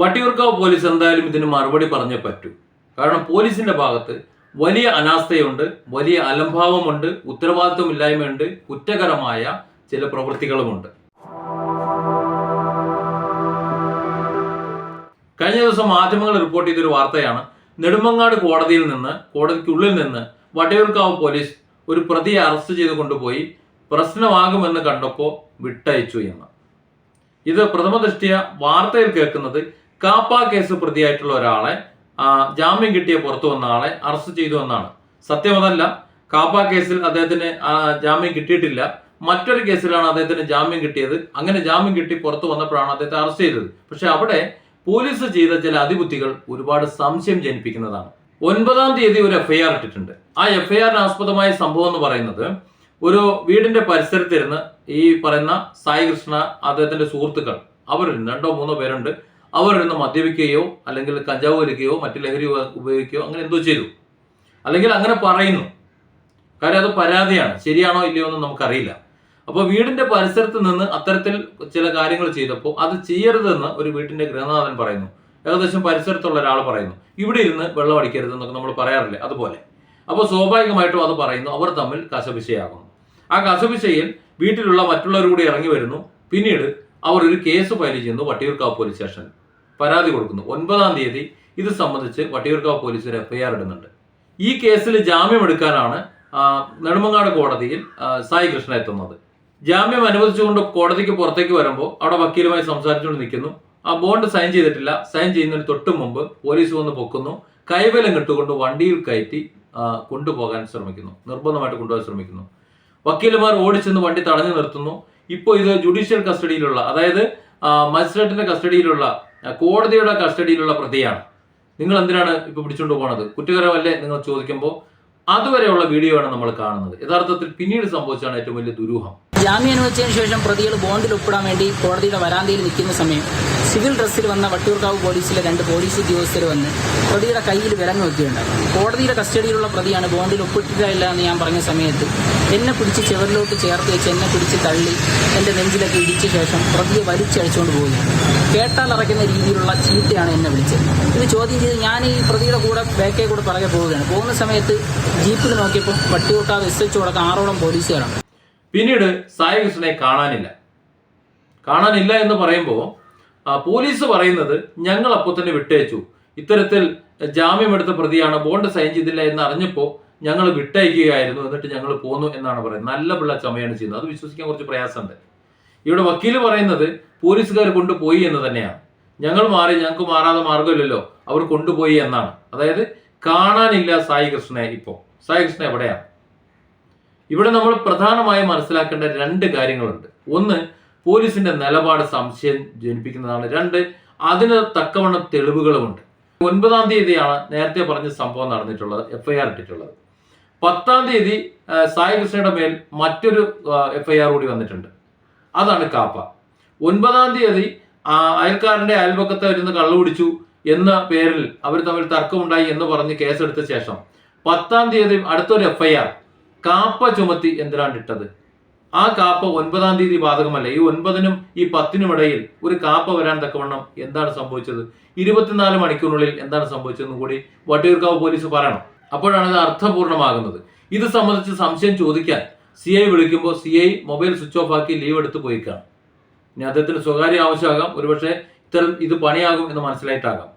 Vattiyoorkavu police എന്തായാലും ഇതിന് മറുപടി പറഞ്ഞേ പറ്റൂ. കാരണം പോലീസിന്റെ ഭാഗത്ത് വലിയ അനാസ്ഥയുണ്ട് വലിയ അലംഭാവമുണ്ട് ഉത്തരവാദിത്വമില്ലായ്മയുണ്ട് കുറ്റകരമായ ചില പ്രവൃത്തികളുമുണ്ട്. കഴിഞ്ഞ ദിവസം മാധ്യമങ്ങൾ റിപ്പോർട്ട് ചെയ്തൊരു വാർത്തയാണ് നെടുമങ്ങാട് കോടതിയിൽ നിന്ന് കോടതിക്കുള്ളിൽ നിന്ന് വട്ടിയൂർക്കാവ് പോലീസ് ഒരു പ്രതിയെ അറസ്റ്റ് ചെയ്ത് കൊണ്ടുപോയി പ്രശ്നമാകുമെന്ന് കണ്ടപ്പോൾ വിട്ടയച്ചു എന്ന്. ഇത് പ്രഥമ ദൃഷ്ടിയ വാർത്തയിൽ കേൾക്കുന്നത് കാപ്പ കേസ് പ്രതിയായിട്ടുള്ള ഒരാളെ ജാമ്യം കിട്ടിയ പുറത്തു വന്ന ആളെ അറസ്റ്റ് ചെയ്തു എന്നാണ്. സത്യം അതല്ല കാപ്പ കേസിൽ അദ്ദേഹത്തിന് ജാമ്യം കിട്ടിയിട്ടില്ല. മറ്റൊരു കേസിലാണ് അദ്ദേഹത്തിന് ജാമ്യം കിട്ടിയത്. അങ്ങനെ ജാമ്യം കിട്ടി പുറത്തു വന്നപ്പോഴാണ് അദ്ദേഹത്തെ അറസ്റ്റ് ചെയ്തത്. പക്ഷെ അവിടെ പോലീസ് ചെയ്ത ചില അതിബുദ്ധികൾ ഒരുപാട് സംശയം ജനിപ്പിക്കുന്നതാണ്. ഒൻപതാം തീയതി ഒരു എഫ്ഐആർ ഇട്ടിട്ടുണ്ട്. ആ എഫ്ഐആറിന് ആസ്പദമായ സംഭവം എന്ന് പറയുന്നത് ഒരു വീടിന്റെ പരിസരത്തിരുന്ന് ഈ പറയുന്ന സായി കൃഷ്ണ അദ്ദേഹത്തിന്റെ സുഹൃത്തുക്കൾ അവർ രണ്ടോ മൂന്നോ പേരുണ്ട്. അവരിരുന്ന് മദ്യപിക്കുകയോ അല്ലെങ്കിൽ കഞ്ചാവ് വലിക്കുകയോ മറ്റു ലഹരി ഉപ- ഉപയോഗിക്കുകയോ അങ്ങനെ എന്തോ ചെയ്തു. അല്ലെങ്കിൽ അങ്ങനെ പറയുന്നു. കാര്യം അത് പരാതിയാണ്. ശരിയാണോ ഇല്ലയോ എന്ന് നമുക്കറിയില്ല. അപ്പോൾ വീടിന്റെ പരിസരത്ത് നിന്ന് അത്തരത്തിൽ ചില കാര്യങ്ങൾ ചെയ്തപ്പോൾ അത് ചെയ്യരുതെന്ന് ഒരു വീട്ടിന്റെ ഗൃഹനാഥൻ പറയുന്നു. ഏകദേശം പരിസരത്തുള്ള ഒരാൾ പറയുന്നു. ഇവിടെ ഇരുന്ന് വെള്ളം അടിക്കരുത് എന്നൊക്കെ നമ്മൾ പറയാറില്ലേ? അതുപോലെ. അപ്പോൾ സ്വാഭാവികമായിട്ടും അത് പറയുന്നു. അവർ തമ്മിൽ കശപിശയാകുന്നു. ആ കശപിശയിൽ വീട്ടിലുള്ള മറ്റുള്ളവർ കൂടി ഇറങ്ങി വരുന്നു. പിന്നീട് അവർ ഒരു കേസ് ഫയൽ ചെയ്യുന്നു. വട്ടിയൂർക്കാവ് പോലീസ് സ്റ്റേഷനിൽ. പരാതി കൊടുക്കുന്നു. ഒൻപതാം തീയതി ഇത് സംബന്ധിച്ച് വട്ടിയൂർക്കാവ് പോലീസ് ഒരു എഫ്ഐആർ ഇടുന്നുണ്ട്. ഈ കേസിൽ ജാമ്യം എടുക്കാനാണ് ആ, നെടുമങ്ങാട് കോടതിയിൽ സായി കൃഷ്ണ എത്തുന്നത് ജാമ്യം അനുവദിച്ചുകൊണ്ട് കോടതിക്ക് പുറത്തേക്ക് വരുമ്പോൾ അവിടെ വക്കീലുമായി സംസാരിച്ചുകൊണ്ട് നിൽക്കുന്നു. ആ ബോണ്ട് സൈൻ ചെയ്തിട്ടില്ല. സൈൻ ചെയ്യുന്നതിന് തൊട്ട് മുമ്പ് പോലീസ് വന്ന് പൊക്കുന്നു. കൈവലം കിട്ടുകൊണ്ട് വണ്ടിയിൽ കയറ്റി കൊണ്ടുപോകാൻ ശ്രമിക്കുന്നു. നിർബന്ധമായിട്ട് കൊണ്ടുപോകാൻ ശ്രമിക്കുന്നു. വക്കീലുമാർ ഓടിച്ചെന്ന് വണ്ടി തടഞ്ഞു നിർത്തുന്നു. ഇപ്പോൾ ഇത് ജുഡീഷ്യൽ കസ്റ്റഡിയിലുള്ള അതായത് മജിസ്ട്രേറ്റിന്റെ കസ്റ്റഡിയിലുള്ള കോടതിയുടെ കസ്റ്റഡിയിലുള്ള പ്രതിയാണ്. നിങ്ങൾ എന്തിനാണ് ഇപ്പൊ പിടിച്ചുകൊണ്ട് പോണത്? കുറ്റകരമല്ലേ നിങ്ങൾ ചോദിക്കുമ്പോൾ അതുവരെയുള്ള വീഡിയോ ആണ് നമ്മൾ കാണുന്നത്. യഥാർത്ഥത്തിൽ പിന്നീട് സംഭവിച്ചാണ് ഏറ്റവും വലിയ ദുരൂഹം. ജാമ്യം അനുവദിച്ചതിന് ശേഷം പ്രതികൾ ബോണ്ടിൽ ഒപ്പിടാൻ വേണ്ടി കോടതിയുടെ വരാന്തയിൽ നിൽക്കുന്ന സമയം. സിവിൽ ഡ്രസ്സിൽ വന്ന വട്ടിയൂർക്കാവ് പോലീസിലെ രണ്ട് പോലീസ് ഉദ്യോഗസ്ഥർ വന്ന് പ്രതിയുടെ കയ്യിൽ വിലങ്ങ് വെക്കുകയുണ്ടായി കോടതിയുടെ കസ്റ്റഡിയിലുള്ള പ്രതിയാണ് ബോണ്ടിൽ ഒപ്പിട്ടിട്ടില്ല എന്ന് ഞാൻ പറഞ്ഞ സമയത്ത് എന്നെ പിടിച്ച് ചെവറിലോട്ട് ചേർത്ത് വെച്ച് എന്നെ പിടിച്ച് തള്ളി എന്റെ നെഞ്ചിലൊക്കെ ഇടിച്ച ശേഷം പ്രതിയെ വലിച്ചഴിച്ചുകൊണ്ട് പോവുകയാണ്. കേട്ടാൽ അറയ്ക്കുന്ന രീതിയിലുള്ള ചീത്തയാണ് എന്നെ വിളിച്ചത്. ഇത് ചോദ്യം ചെയ്ത് ഞാൻ ഈ പ്രതിയുടെ കൂടെ ബാക്കേ കൂടെ പറകെ പോവുകയാണ്. പോകുന്ന സമയത്ത് ജീപ്പിൽ നോക്കിയപ്പോൾ വട്ടിയൂർക്കാവ് എസ് എച്ച് അടക്കം ആറോളം പോലീസുകാരാണ്. പിന്നീട് സായി കൃഷ്ണനെ കാണാനില്ല. കാണാനില്ല എന്ന് പറയുമ്പോൾ പോലീസ് പറയുന്നത് ഞങ്ങൾ അപ്പോൾ തന്നെ വിട്ടയച്ചു. ഇത്തരത്തിൽ ജാമ്യമെടുത്ത പ്രതിയാണ് ബോണ്ട് സൈൻ ചെയ്തില്ല എന്ന് അറിഞ്ഞപ്പോൾ ഞങ്ങൾ വിട്ടയക്കുകയായിരുന്നു എന്നിട്ട് ഞങ്ങൾ പോന്നു എന്നാണ് പറയുന്നത്. നല്ല പിള്ള ചമയാണ് ചെയ്യുന്നത്. അത് വിശ്വസിക്കാൻ കുറച്ച് പ്രയാസമുണ്ട്. ഇവിടെ വക്കീൽ പറയുന്നത് പോലീസുകാർ കൊണ്ടുപോയി എന്ന് തന്നെയാണ്. ഞങ്ങൾ മാറി ഞങ്ങൾക്ക് മാറാതെ മാർഗമില്ലല്ലോ അവർ കൊണ്ടുപോയി എന്നാണ്. അതായത് കാണാനില്ല സായി കൃഷ്ണനെ ഇപ്പോൾ സായി കൃഷ്ണൻ എവിടെയാണ്? ഇവിടെ നമ്മൾ പ്രധാനമായും മനസ്സിലാക്കേണ്ട രണ്ട് കാര്യങ്ങളുണ്ട്. ഒന്ന് പോലീസിന്റെ നിലപാട് സംശയം ജനിപ്പിക്കുന്നതാണ്. രണ്ട് അതിന് തക്കവണ്ണം തെളിവുകളുമുണ്ട്. ഒൻപതാം തീയതിയാണ് നേരത്തെ പറഞ്ഞ സംഭവം നടന്നിട്ടുള്ളത് എഫ്ഐആർ ഇട്ടിട്ടുള്ളത്. പത്താം തീയതി സായി കൃഷ്ണയുടെ മേൽ മറ്റൊരു എഫ്ഐആർ കൂടി വന്നിട്ടുണ്ട്. അതാണ് കാപ്പ. ഒൻപതാം തീയതി അയൽക്കാരന്റെ അയൽപക്കത്ത് വരുന്ന കള്ളു കുടിച്ചു എന്ന പേരിൽ അവർ തമ്മിൽ തർക്കമുണ്ടായി എന്ന് പറഞ്ഞ് കേസെടുത്ത ശേഷം പത്താം തീയതി അടുത്തൊരു എഫ്ഐആർ കാപ്പ ചുമത്തി എന്തിനാണ് ഇട്ടത്? ആ കാപ്പ ഒൻപതാം തീയതി ബാധകമല്ല. ഈ ഒൻപതിനും ഈ പത്തിനും ഇടയിൽ ഒരു കാപ്പ വരാൻ തക്കവണ്ണം എന്താണ് സംഭവിച്ചത്? ഇരുപത്തിനാല് മണിക്കൂറിനുള്ളിൽ എന്താണ് സംഭവിച്ചതെന്ന് കൂടി വട്ടിയൂർക്കാവ് പോലീസ് പറയണം. അപ്പോഴാണ് ഇത് അർത്ഥപൂർണമാകുന്നത്. ഇത് സംബന്ധിച്ച് സംശയം ചോദിക്കാൻ സി ഐ വിളിക്കുമ്പോൾ C I mobile switch off ആക്കി ലീവ് എടുത്ത് പോയിക്കാണ്. ഇനി അദ്ദേഹത്തിന് സ്വകാര്യ ആവശ്യമാകാം. ഒരുപക്ഷെ ഇത്തരം ഇത് പണിയാകും എന്ന് മനസ്സിലായിട്ടാകാം.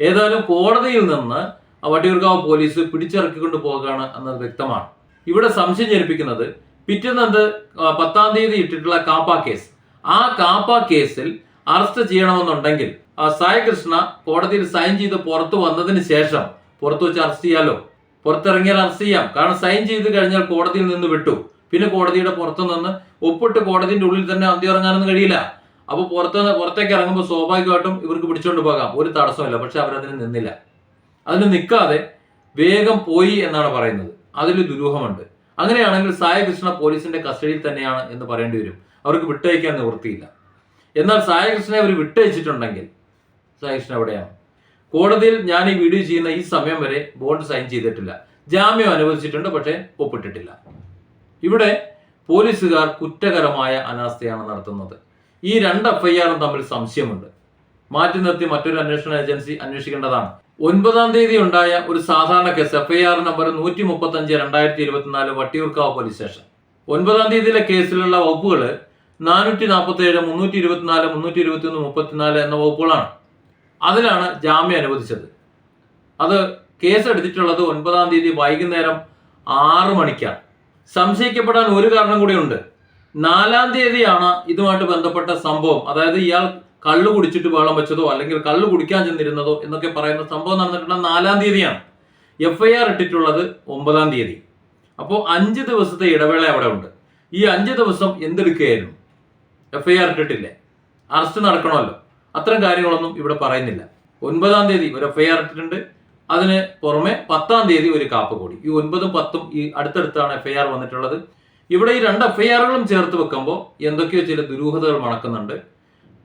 ഏതായാലും കോടതിയിൽ നിന്ന് വട്ടിയൂർക്കാവ് പോലീസ് പിടിച്ചിറക്കിക്കൊണ്ട് പോകുകയാണ് എന്നത് വ്യക്തമാണ്. ഇവിടെ സംശയം ജനിപ്പിക്കുന്നത് പിറ്റേന്ന് എന്ത് ആ, പത്താം തീയതി ഇട്ടിട്ടുള്ള കാപ്പ കേസ്. ആ കാപ്പ കേസിൽ അറസ്റ്റ് ചെയ്യണമെന്നുണ്ടെങ്കിൽ ആ സായി കൃഷ്ണ കോടതിയിൽ സൈൻ ചെയ്ത് പുറത്തു വന്നതിന് ശേഷം പുറത്തു വെച്ച് അറസ്റ്റ് ചെയ്യാലോ? പുറത്തിറങ്ങിയാൽ അറസ്റ്റ് ചെയ്യാം. കാരണം സൈൻ ചെയ്ത് കഴിഞ്ഞാൽ കോടതിയിൽ നിന്ന് വിട്ടു. പിന്നെ കോടതിയുടെ പുറത്തു നിന്ന് ഒപ്പിട്ട് കോടതിന്റെ ഉള്ളിൽ തന്നെ അന്ത്യം ഇറങ്ങാനൊന്നും കഴിയില്ല. അപ്പോൾ പുറത്ത് പുറത്തേക്ക് ഇറങ്ങുമ്പോൾ സ്വാഭാവികമായിട്ടും ഇവർക്ക് പിടിച്ചുകൊണ്ട് പോകാം. ഒരു തടസ്സമില്ല പക്ഷെ അവരതിന് നിന്നില്ല. അതിന് നിൽക്കാതെ വേഗം പോയി എന്നാണ് പറയുന്നത്. അതിൽ ദുരൂഹമുണ്ട്. അങ്ങനെയാണെങ്കിൽ സായ കൃഷ്ണ പോലീസിന്റെ കസ്റ്റഡിയിൽ തന്നെയാണ് എന്ന് പറയേണ്ടി വരും. അവർക്ക് വിട്ടയക്കാൻ നിവൃത്തിയില്ല. എന്നാൽ സായ കൃഷ്ണനെ അവർ വിട്ടയച്ചിട്ടുണ്ടെങ്കിൽ സായ കൃഷ്ണ എവിടെയാണ്? കോടതിയിൽ ഞാൻ ഈ വീഡിയോ ചെയ്യുന്ന ഈ സമയം വരെ ബോണ്ട് സൈൻ ചെയ്തിട്ടില്ല. ജാമ്യം അനുവദിച്ചിട്ടുണ്ട് പക്ഷേ ഒപ്പിട്ടിട്ടില്ല. ഇവിടെ പോലീസുകാർ കുറ്റകരമായ അനാസ്ഥയാണ് നടത്തുന്നത്. ഈ രണ്ട് എഫ്ഐആറും തമ്മിൽ സംശയമുണ്ട്. മാറ്റി നിർത്തി മറ്റൊരു അന്വേഷണ ഏജൻസി അന്വേഷിക്കേണ്ടതാണ്. ഒൻപതാം തീയതി ഉണ്ടായ ഒരു സാധാരണ കേസ് എഫ്ഐആർ നമ്പർ നൂറ്റി മുപ്പത്തി അഞ്ച് രണ്ടായിരത്തി ഇരുപത്തിനാല് വട്ടിയൂർക്കാവ് പോലീസ് സ്റ്റേഷൻ. ഒൻപതാം തീയതിയിലെ കേസിലുള്ള വകുപ്പുകൾ നാനൂറ്റി നാൽപ്പത്തി ഏഴ് മുന്നൂറ്റി ഇരുപത്തിനാല് മുന്നൂറ്റി ഇരുപത്തി ഒന്ന് മുപ്പത്തിനാല് എന്ന വകുപ്പുകളാണ്. അതിലാണ് ജാമ്യം അനുവദിച്ചത്. അത് കേസ് എടുത്തിട്ടുള്ളത് ഒൻപതാം തീയതി വൈകുന്നേരം ആറ് മണിക്കാണ്. സംശയിക്കപ്പെടാൻ ഒരു കാരണം കൂടിയുണ്ട്. നാലാം തീയതിയാണ് ഇതുമായിട്ട് ബന്ധപ്പെട്ട സംഭവം. അതായത് ഇയാൾ കള്ളു കുടിച്ചിട്ട് വെള്ളം വെച്ചതോ അല്ലെങ്കിൽ കള്ളു കുടിക്കാൻ ചെന്നിരുന്നതോ എന്നൊക്കെ പറയുന്ന സംഭവം നടന്നിട്ടുള്ള നാലാം തീയതിയാണ്. എഫ് ഐ ആർ ഇട്ടിട്ടുള്ളത് ഒമ്പതാം തീയതി. അപ്പോൾ അഞ്ച് ദിവസത്തെ ഇടവേള അവിടെ ഉണ്ട്. ഈ അഞ്ച് ദിവസം എന്തെടുക്കുകയായിരുന്നു? എഫ് ഐ ആർ ഇട്ടിട്ടില്ലേ? അറസ്റ്റ് നടക്കണമല്ലോ. അത്തരം കാര്യങ്ങളൊന്നും ഇവിടെ പറയുന്നില്ല. ഒൻപതാം തീയതി ഒരു എഫ് ഐ ആർ ഇട്ടിട്ടുണ്ട്. അതിന് പുറമെ പത്താം തീയതി ഒരു കാപ്പ് കൂടി. ഈ ഒൻപതും പത്തും ഈ അടുത്തടുത്താണ് എഫ് ഐ ആർ വന്നിട്ടുള്ളത്. ഇവിടെ ഈ രണ്ട് എഫ് ഐ ആറുകളും ചേർത്ത് വെക്കുമ്പോൾ എന്തൊക്കെയോ ചില ദുരൂഹതകൾ മണക്കുന്നുണ്ട്.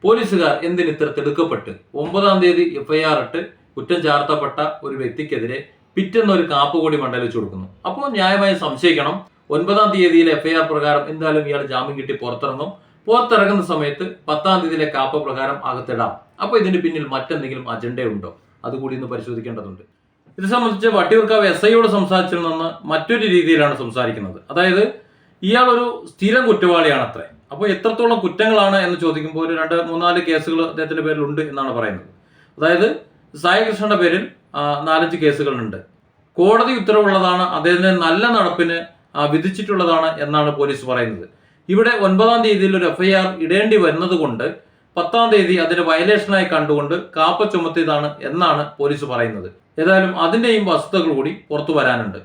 പോലീസുകാർ എന്തിന് ഇത്ര തിടുക്കപ്പെട്ട് ഒമ്പതാം തീയതി എഫ് ഐ ആർ ഇട്ട് കുറ്റം ചാർത്തപ്പെട്ട ഒരു വ്യക്തിക്കെതിരെ പിറ്റെന്ന് ഒരു കാപ്പ് കൂടി മണ്ഡലിച്ചു കൊടുക്കുന്നു. അപ്പോൾ ന്യായമായി സംശയിക്കണം. ഒൻപതാം തീയതിയിലെ എഫ് ഐ ആർ പ്രകാരം എന്തായാലും ഇയാൾ ജാമ്യം കിട്ടി പുറത്തിറങ്ങും. പുറത്തിറങ്ങുന്ന സമയത്ത് പത്താം തീയതിയിലെ കാപ്പ പ്രകാരം അകത്തിടാം. അപ്പോൾ ഇതിന് പിന്നിൽ മറ്റെന്തെങ്കിലും അജണ്ടയുണ്ടോ അതുകൂടി ഒന്ന് പരിശോധിക്കേണ്ടതുണ്ട്. ഇത് സംബന്ധിച്ച് വട്ടിയൂർക്കാവ് എസ് ഐയോട് സംസാരിച്ചതിൽ നിന്ന് മറ്റൊരു രീതിയിലാണ് സംസാരിക്കുന്നത്. അതായത് ഇയാൾ ഒരു സ്ഥിരം കുറ്റവാളിയാണ് അത്രേ അപ്പോൾ എത്രത്തോളം കുറ്റങ്ങളാണ് എന്ന് ചോദിക്കുമ്പോൾ ഒരു രണ്ട് മൂന്നാൽ കേസുകൾ അദ്ദേഹത്തിന്റെ പേരിൽ ഉണ്ട് എന്നാണ് പറയുന്നത്. അതായത് സായികൃഷ്ണന്റെ പേരിൽ ആ, നാലഞ്ച് കേസുകളുണ്ട്. കോടതി ഉത്തരവുള്ളതാണ് അദ്ദേഹത്തിന്റെ നല്ല നടപ്പിന് വിധിച്ചിട്ടുള്ളതാണ് എന്നാണ് പോലീസ് പറയുന്നത്. ഇവിടെ ഒൻപതാം തീയതിയിൽ ഒരു എഫ്ഐആർ ഇടേണ്ടി വരുന്നത് കൊണ്ട് പത്താം തീയതി അതിന് വയലേഷനായി കണ്ടുകൊണ്ട് കാപ്പ ചുമത്തിയതാണ് എന്നാണ് പോലീസ് പറയുന്നത്. ഏതായാലും അതിന്റെയും വസ്തുതകൾ കൂടി പുറത്തു വരാനുണ്ട്.